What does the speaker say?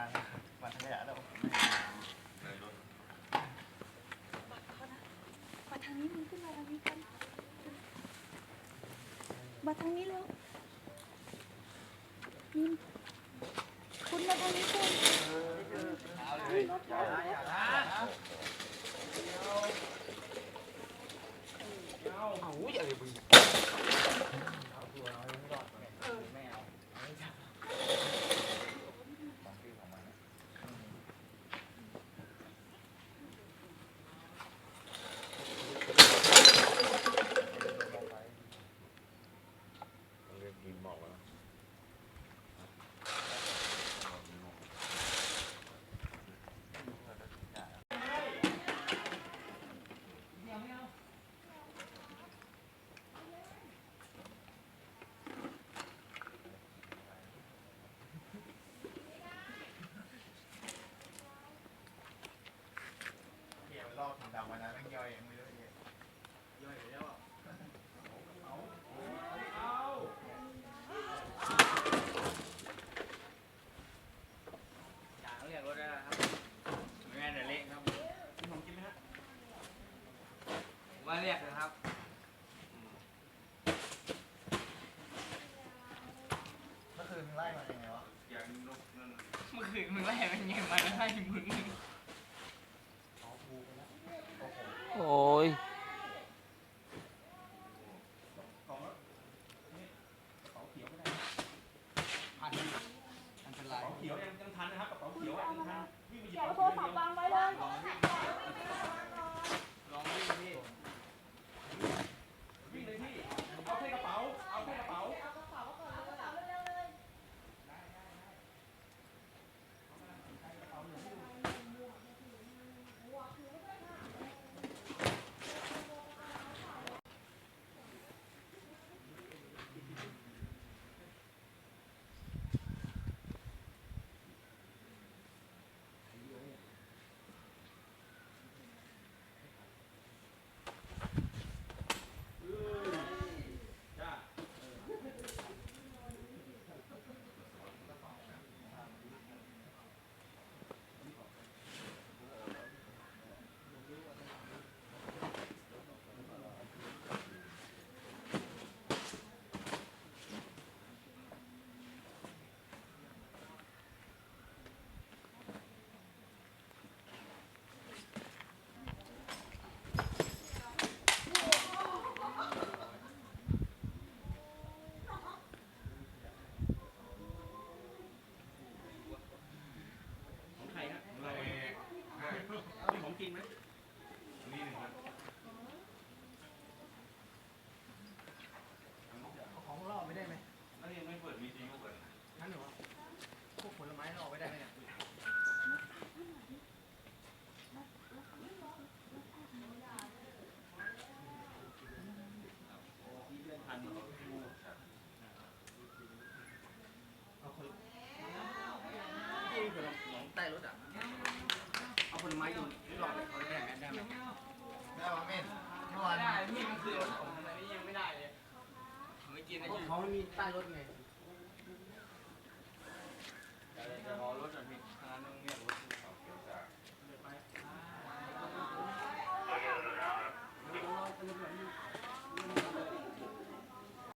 มาทางขยะแล้วมาทางนี้มึงขึ้นมาทางนี้กันมาทางนี้แล้วนิมคุณมาทางนี้คุณเฮ้ยรถรถ รอบถุงดำวันนั้นแม่งย่อยมือเลยย่อยแล้วอะอย่างเรียกรถได้แล้วครับไม่งั้นเดี๋ยวเละครับพี่ผมกินไหมฮะผมว่าเรียกนะครับ เมื่อคืนมึงไล่มายังไงวะเมื่อคืนมึงไล่มันยังมาไล่มึง โอ้โห โอ้ย ของแล้วนี่กระเป๋าเขียวไม่ได้ พันอันต ก รา ระ ย เป๋าเขียวยังยังทันนะครับกระเป๋าเขียวอะยังทันวิ่งไปหยิบ แกะ กระ โท เป๋าร เขียว ศัพท์ เดียว วางไว้เลย ลองวิ่งพี่ วิ่งเลยพี่เอาแค่กระเป๋าเอาแค่กระเป๋า ของใครฮะของเราเองนี่ของ กินไหมนี่หนึ่งครับเอาของล่อไม่ได้ไหมแล้วยังไม่เปิดมีซีก็เปิดนั่นเหรอพวกผลไม้ล่อไม่ได้ไหมเนี่ยพัน เอาคน ที่ผลหนองใต้รถอะ เอาผลไม้อยู่ที่หลอดเขาได้ไหมได้ไหมได้มาเม่นเมื่อวานได้พี่มันคือรถผมอะไมพี่ยังไม่ได้เลยผมไม่กินนะเขาไม่มีใต้รถไงจะรอรถอันั้นต้องเรียกรถ